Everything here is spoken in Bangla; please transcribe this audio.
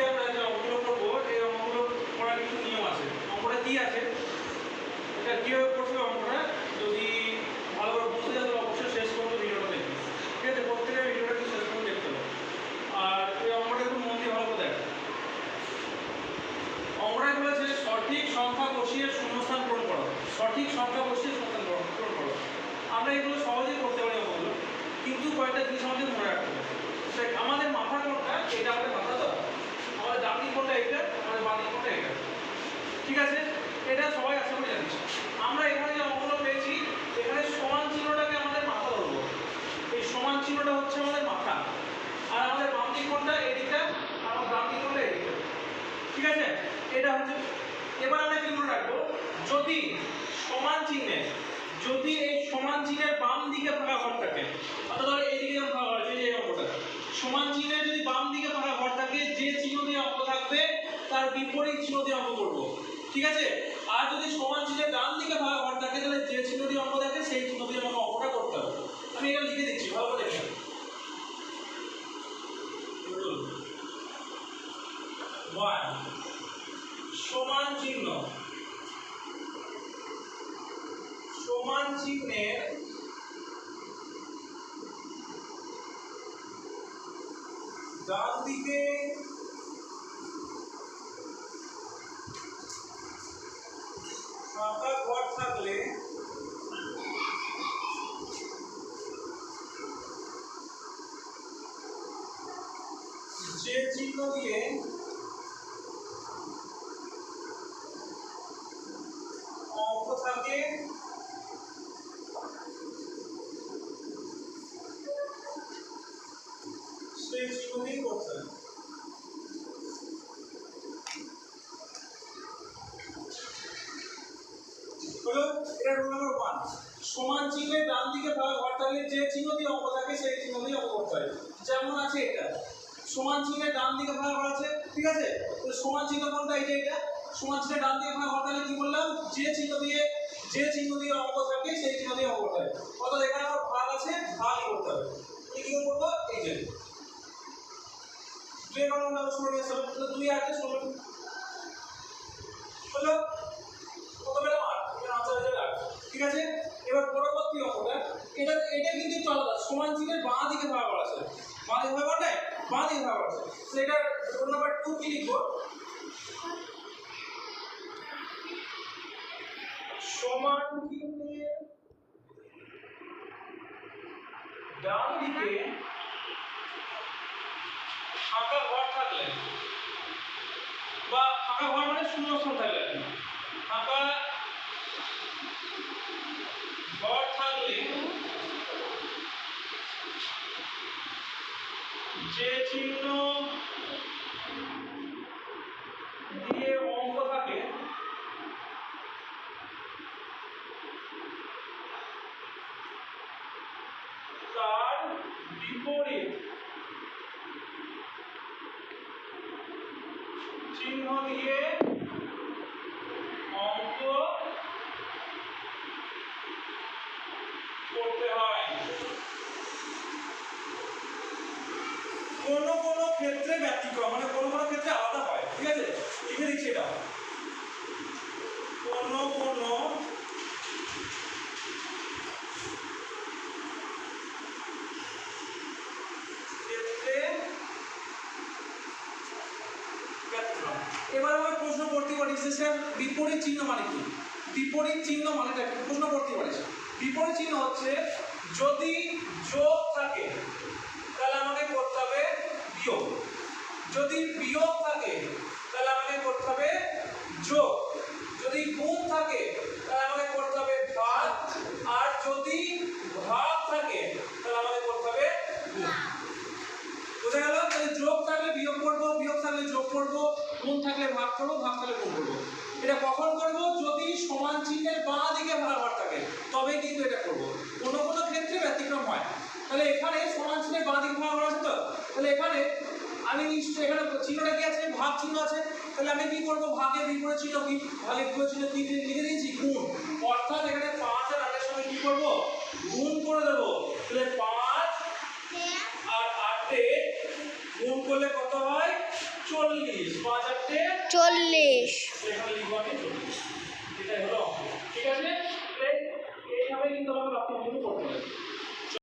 আজকে আমরা যে অঙ্কগুলো করব, এই অঙ্কগুলো করার কিছু নিয়ম আছে। অঙ্কটা কি আছে? এটা কীভাবে করতে হবে অঙ্কটা? যদি ভালো করে বুঝতে তাহলে অবশ্যই শেষ পর্যন্ত ভিডিওটা দেখবে। ঠিক আছে? প্রত্যেকের ভিডিওটা একটু শেষ পর্যন্ত দেখতে হবে। আর এই অঙ্কটা একটু মন দিয়ে ভালো করে দেখ। অঙ্কটায় বলেছে? সঠিক সংখ্যা বসিয়ে শূন্যস্থান পূরণ করো। সঠিক সংখ্যা বসিয়ে শূন্যস্থান পূরণ করো। আমরা এগুলো সহজেই করতে পারি অঙ্কগুলো। কিন্তু কয়েকটা জিনিস আমাদের মনে রাখতে হবে দেখ, আমাদের মাথা কোনটা এটা আমাদের মাথা তো আমাদের ডান দিক কোনটা এটা আমাদের বাম দিক কোনটা এটা ঠিক আছে এটা সবাই আশা করি জানিস আমরা এখানে যে অঙ্কগুলো পেয়েছি এখানে সমান চিহ্নটাকে আমাদের মাথা ধরবো এই সমান চিহ্নটা হচ্ছে আমাদের মাথা আর আমাদের বাম দিক কোনটা এদিকটা আর আমার ডান দিক কোনটা এদিকটা ঠিক আছে? এটা হচ্ছে এবার আমরা কি মনে রাখব? যদি সমান চিহ্নে যদি এই সমান চিহ্নের বাম দিকে ফাঁকা ঘর থাকে অর্থাৎ ধরো এইদিকে যেমন ফাঁকা ঘর আছে, এই অঙ্কটা সমান চিহ্নে যদি বাম দিকে ফাঁকা ঘর থাকে, যে চিহ্ন দিয়ে অঙ্ক থাকবে, তার বিপরীত চিহ্ন দিয়ে অঙ্ক করব। ঠিক আছে? আর যদি সমান চিহ্নের ডান দিকে ফাঁকা ঘর থাকে তাহলে যে চিহ্ন দিয়ে অঙ্ক থাকে সেই চিহ্ন দিয়ে আমাকে অঙ্কটা করতে হবে আমি এটা লিখে দিচ্ছি ভালো করে দেখেন ওয়ান সমান চিহ্ন। সমান চিহ্নের ডান দিকে ফাঁকা ঘর থাকলে যে চিহ্ন দিয়ে সমান চিহ্নের ডান দিকে ভাগ হরতালে যে চিহ্ন দিয়ে অঙ্ক থাকে, সেই চিহ্ন দিয়ে অঙ্ক করতে হয়। যেমন আছে এটা। সমান চিহ্নের ডান দিকে ভাগ আছে ঠিক আছে? তো সমান চিহ্ন কোনটা? এটা এটা সমান চিহ্নের ডান দিকে ভাগ হরতালে কি বললাম? যে চিহ্ন দিয়ে, যে চিহ্ন দিয়ে অঙ্ক থাকে, সেই চিহ্ন দিয়ে অঙ্ক করতে হয়। অর্থাৎ এখানে দুই একান্ন আমরা ষোলো নিয়ে আসলাম তাহলে দুই আটে ষোলো হলো পেলাম আট হয়ে আট ঠিক আছে? এবার পরবর্তী অঙ্কটা। এটা এটা কিন্তু একটু সমান চিহ্নের বাঁ দিকে ভাগ করা আছে। বাঁ দিকে ভাগ করা বাঁ দিকে ভাগ আছে। তো নাম্বার টু কি লিখব? সমান ডান দিকে ফাঁকা ফাঁকা ঘর মানে শূন্যস্থান কি। ফাঁকা ঘর থাকলে যে চিহ্ন দিয়ে অঙ্ক থাকে তার বিপরীত চিহ্ন দিয়ে অঙ্ক করতে হয়। কোনো কোনো ক্ষেত্রে ব্যতিক্রম মানে কোনো কোনো ক্ষেত্রে আলাদা হয়, ঠিক আছে? লিখে দিচ্ছি এটা। কোন কোনো ক্ষেত্রে ব্যতিক্রম এবার আমার প্রশ্ন করতে পারিস স্যার বিপরীত চিহ্ন মানে কি? বিপরীত চিহ্ন মানেটা কি? করতে পারিস বিপরীত চিহ্ন হচ্ছে যদি যোগ থাকে, তাহলে আমাকে করতে হবে বিয়োগ। যদি বিয়োগ থাকে, তাহলে আমাকে করতে হবে যোগ যদি গুণ থাকে তাহলে আমাকে করতে হবে ভাগ আর যদি ভাগ থাকে তাহলে আমাকে করতে হবে গুণ বোঝা গেল তাহলে যোগ থাকলে বিয়োগ করব বিয়োগ থাকলে যোগ করব গুণ থাকলে ভাগ করব, ভাগ থাকলে গুণ করব। এটা কখন করব? যদি সমান চিহ্নের বাঁ দিকে ভাগাভাগ থাকে তবে কিন্তু এটা করব। কোনো কোনো ক্ষেত্রে ব্যতিক্রম হয় তাহলে এখানে সমান চিহ্নের বাঁ দিকে ভাগাভাগ আছে তো? তাহলে এখানে আমি নিশ্চয়ই এখানে চিহ্নটা কি আছে? ভাগ চিহ্ন আছে। তাহলে আমি কি করব? ভাগের বিপরীত চিহ্ন কি? ভাগের বিপরীত চিহ্ন কি? লিখে দিয়েছি, গুণ। চল্লিশ ঠিক আছে? এইভাবে কিন্তু আমাকে বাক্য করতে হবে।